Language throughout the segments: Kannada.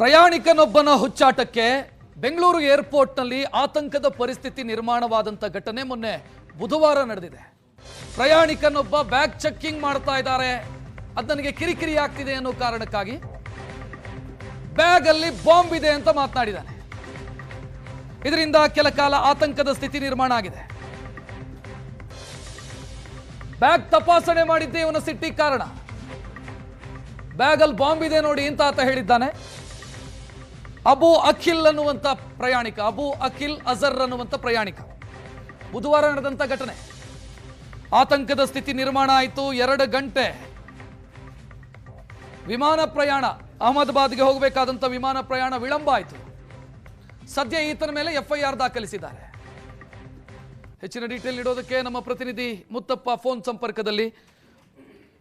ಪ್ರಯಾಣಿಕನೊಬ್ಬನ ಹುಚ್ಚಾಟಕ್ಕೆ ಬೆಂಗಳೂರು ಏರ್ಪೋರ್ಟ್ನಲ್ಲಿ ಆತಂಕದ ಪರಿಸ್ಥಿತಿ ನಿರ್ಮಾಣವಾದಂಥ ಘಟನೆ ಮೊನ್ನೆ ಬುಧವಾರ ನಡೆದಿದೆ. ಪ್ರಯಾಣಿಕನೊಬ್ಬ ಬ್ಯಾಗ್ ಚೆಕ್ಕಿಂಗ್ ಮಾಡ್ತಾ ಇದ್ದಾರೆ. ಅದು ನನಗೆ ಕಿರಿಕಿರಿ ಆಗ್ತಿದೆ ಅನ್ನೋ ಕಾರಣಕ್ಕಾಗಿ ಬ್ಯಾಗ್ ಅಲ್ಲಿ ಬಾಂಬ್ ಇದೆ ಅಂತ ಮಾತನಾಡಿದ್ದಾನೆ. ಇದರಿಂದ ಕೆಲ ಕಾಲ ಆತಂಕದ ಸ್ಥಿತಿ ನಿರ್ಮಾಣ ಆಗಿದೆ. ಬ್ಯಾಗ್ ತಪಾಸಣೆ ಮಾಡಿದ್ದೇ ಇವನ ಸಿಟ್ಟಿ ಕಾರಣ. ಬ್ಯಾಗಲ್ಲಿ ಬಾಂಬ್ ಇದೆ ನೋಡಿ ಅಂತ ಆತ ಹೇಳಿದ್ದಾನೆ. ಅಬು ಅಖಿಲ್ ಅನ್ನುವಂಥ ಪ್ರಯಾಣಿಕ, ಅಬು ಅಖಿಲ್ ಅಜರ್ ಅನ್ನುವಂಥ ಪ್ರಯಾಣಿಕ. ಬುಧವಾರ ನಡೆದಂಥ ಘಟನೆ. ಆತಂಕದ ಸ್ಥಿತಿ ನಿರ್ಮಾಣ ಆಯಿತು ಎರಡು ಗಂಟೆ. ವಿಮಾನ ಪ್ರಯಾಣ, ಅಹಮದಾಬಾದ್ಗೆ ಹೋಗಬೇಕಾದಂಥ ವಿಮಾನ ಪ್ರಯಾಣ ವಿಳಂಬ ಆಯಿತು. ಸದ್ಯ ಈತನ ಮೇಲೆ ಎಫ್ಐಆರ್ ದಾಖಲಿಸಿದ್ದಾರೆ. ಹೆಚ್ಚಿನ ಡೀಟೇಲ್ ನೀಡೋದಕ್ಕೆ ನಮ್ಮ ಪ್ರತಿನಿಧಿ ಮುತ್ತಪ್ಪ ಫೋನ್ ಸಂಪರ್ಕದಲ್ಲಿ.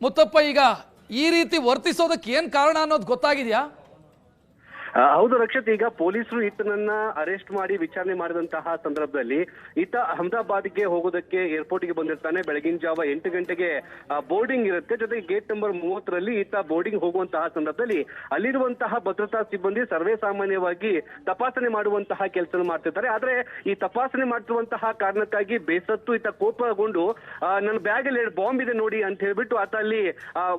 ಮುತ್ತಪ್ಪ, ಈಗ ಈ ರೀತಿ ವರ್ತಿಸೋದಕ್ಕೆ ಏನು ಕಾರಣ ಅನ್ನೋದು ಗೊತ್ತಾಗಿದೆಯಾ? ಹೌದು ರಕ್ಷಿತ್, ಈಗ ಪೊಲೀಸರು ಈತನನ್ನ ಅರೆಸ್ಟ್ ಮಾಡಿ ವಿಚಾರಣೆ ಮಾಡಿದಂತಹ ಸಂದರ್ಭದಲ್ಲಿ ಈತ ಅಹಮದಾಬಾದ್ಗೆ ಹೋಗೋದಕ್ಕೆ ಏರ್ಪೋರ್ಟ್ಗೆ ಬಂದಿರ್ತಾನೆ. ಬೆಳಗಿನ ಜಾವ ಎಂಟು ಗಂಟೆಗೆ ಬೋರ್ಡಿಂಗ್ ಇರುತ್ತೆ. ಜೊತೆಗೆ ಗೇಟ್ ನಂಬರ್ ಮೂವತ್ತರಲ್ಲಿ ಈತ ಬೋರ್ಡಿಂಗ್ ಹೋಗುವಂತಹ ಸಂದರ್ಭದಲ್ಲಿ ಅಲ್ಲಿರುವಂತಹ ಭದ್ರತಾ ಸಿಬ್ಬಂದಿ ಸರ್ವೇ ಸಾಮಾನ್ಯವಾಗಿ ತಪಾಸಣೆ ಮಾಡುವಂತಹ ಕೆಲಸ ಮಾಡ್ತಿರ್ತಾರೆ. ಆದ್ರೆ ಈ ತಪಾಸಣೆ ಮಾಡ್ತಿರುವಂತಹ ಕಾರಣಕ್ಕಾಗಿ ಬೇಸತ್ತು ಈತ ಕೋಪಗೊಂಡು ನನ್ನ ಬ್ಯಾಗ್ ಅಲ್ಲಿ ಬಾಂಬ್ ಇದೆ ನೋಡಿ ಅಂತ ಹೇಳ್ಬಿಟ್ಟು ಆತ ಅಲ್ಲಿ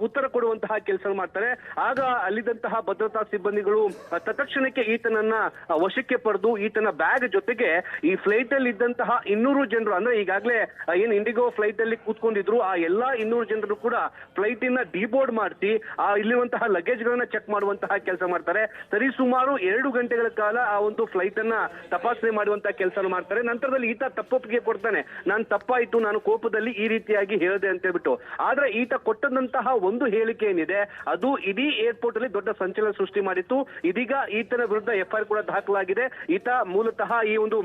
ಉತ್ತರ ಕೊಡುವಂತಹ ಕೆಲಸ ಮಾಡ್ತಾರೆ. ಆಗ ಅಲ್ಲಿದ್ದಂತಹ ಭದ್ರತಾ ಸಿಬ್ಬಂದಿಗಳು ತತ್ಕ್ಷಣಕ್ಕೆ ಈತನನ್ನ ವಶಕ್ಕೆ ಪಡೆದು ಈತನ ಬ್ಯಾಗ್ ಜೊತೆಗೆ ಈ ಫ್ಲೈಟ್ ಅಲ್ಲಿ ಇದ್ದಂತಹ ಇನ್ನೂರು ಜನರು, ಅಂದ್ರೆ ಈಗಾಗಲೇ ಏನ್ ಇಂಡಿಗೋ ಫ್ಲೈಟ್ ಅಲ್ಲಿ ಕೂತ್ಕೊಂಡಿದ್ರು, ಆ ಎಲ್ಲಾ ಇನ್ನೂರು ಜನರು ಕೂಡ ಫ್ಲೈಟ್ ಇನ್ನ ಡಿಬೋರ್ಡ್ ಮಾಡಿಸಿ, ಆ, ಇಲ್ಲಿರುವಂತಹ ಲಗೇಜ್ ಗಳನ್ನ ಚೆಕ್ ಮಾಡುವಂತಹ ಕೆಲಸ ಮಾಡ್ತಾರೆ. ಸರಿ, ಸುಮಾರು ಎರಡು ಗಂಟೆಗಳ ಕಾಲ ಆ ಒಂದು ಫ್ಲೈಟ್ ಅನ್ನ ತಪಾಸಣೆ ಮಾಡುವಂತಹ ಕೆಲಸ ಮಾಡ್ತಾರೆ. ನಂತರದಲ್ಲಿ ಈತ ತಪ್ಪೊಪ್ಪಿಗೆ ಕೊಡ್ತಾನೆ. ನಾನು ತಪ್ಪಾಯ್ತು, ನಾನು ಕೋಪದಲ್ಲಿ ಈ ರೀತಿಯಾಗಿ ಹೇಳಿದೆ ಅಂತ ಹೇಳ್ಬಿಟ್ಟು. ಆದ್ರೆ ಈತ ಕೊಟ್ಟದಂತಹ ಒಂದು ಹೇಳಿಕೆ ಏನಿದೆ, ಅದು ಇಡೀ ಏರ್ಪೋರ್ಟ್ ಅಲ್ಲಿ ದೊಡ್ಡ ಸಂಚಲನ ಸೃಷ್ಟಿ ಮಾಡಿತ್ತು. ಇದೀಗ ಈತನ ವಿರುದ್ಧ ಎಫ್ಐಆರ್ ಕೂಡ ದಾಖಲಾಗಿದೆ. ಈತ ಮೂಲತಃ ಈ ಒಂದು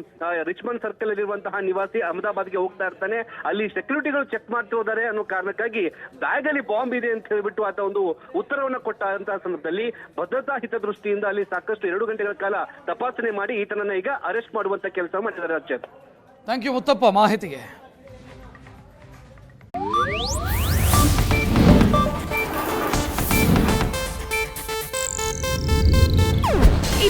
ರಿಚ್ಮಂಡ್ ಸರ್ಕಲ್ ಅಲ್ಲಿರುವಂತಹ ನಿವಾಸಿ ಅಹಮದಾಬಾದ್ಗೆ ಹೋಗ್ತಾ ಇರ್ತಾನೆ. ಅಲ್ಲಿ ಸೆಕ್ಯೂರಿಟಿಗಳು ಚೆಕ್ ಮಾಡ್ತಿದ್ದಾರೆ ಅನ್ನೋ ಕಾರಣಕ್ಕಾಗಿ ಬ್ಯಾಗ್ ಅಲ್ಲಿ ಬಾಂಬ್ ಇದೆ ಅಂತ ಹೇಳಿಬಿಟ್ಟು ಆತ ಒಂದು ಉತ್ತರವನ್ನು ಕೊಟ್ಟಂತಹ ಸಂದರ್ಭದಲ್ಲಿ ಭದ್ರತಾ ಹಿತದೃಷ್ಟಿಯಿಂದ ಅಲ್ಲಿ ಸಾಕಷ್ಟು ಎರಡು ಗಂಟೆಗಳ ಕಾಲ ತಪಾಸಣೆ ಮಾಡಿ ಈತನನ್ನ ಈಗ ಅರೆಸ್ಟ್ ಮಾಡುವಂತ ಕೆಲಸ ಮಾಡಿದ್ದಾರೆ ಅರ್ಚತ್ ಥ್ಯಾಂಕ್ ಯು ಮುತ್ತಪ್ಪ. ಮಾಹಿತಿಗೆ.